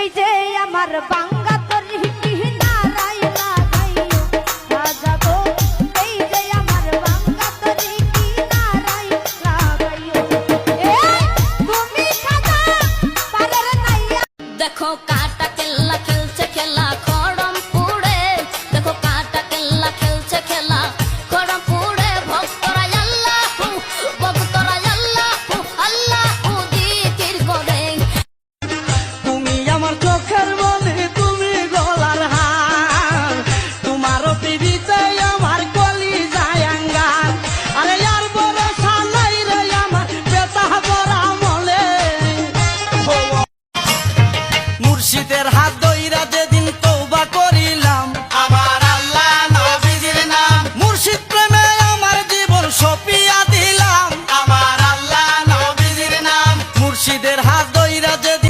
এই যে আমার বাঙ্গা দেখো কি মুর্শিদের হাত দইরা যেদিন তৌবা করিলাম। আমার আল্লাহ নবীজির নাম। মুর্শিদ প্রেমে আমার জীবন সপিয়া দিলাম। আমার আল্লাহ নবীজির নাম। মুর্শিদের হাত দইরা যেদিন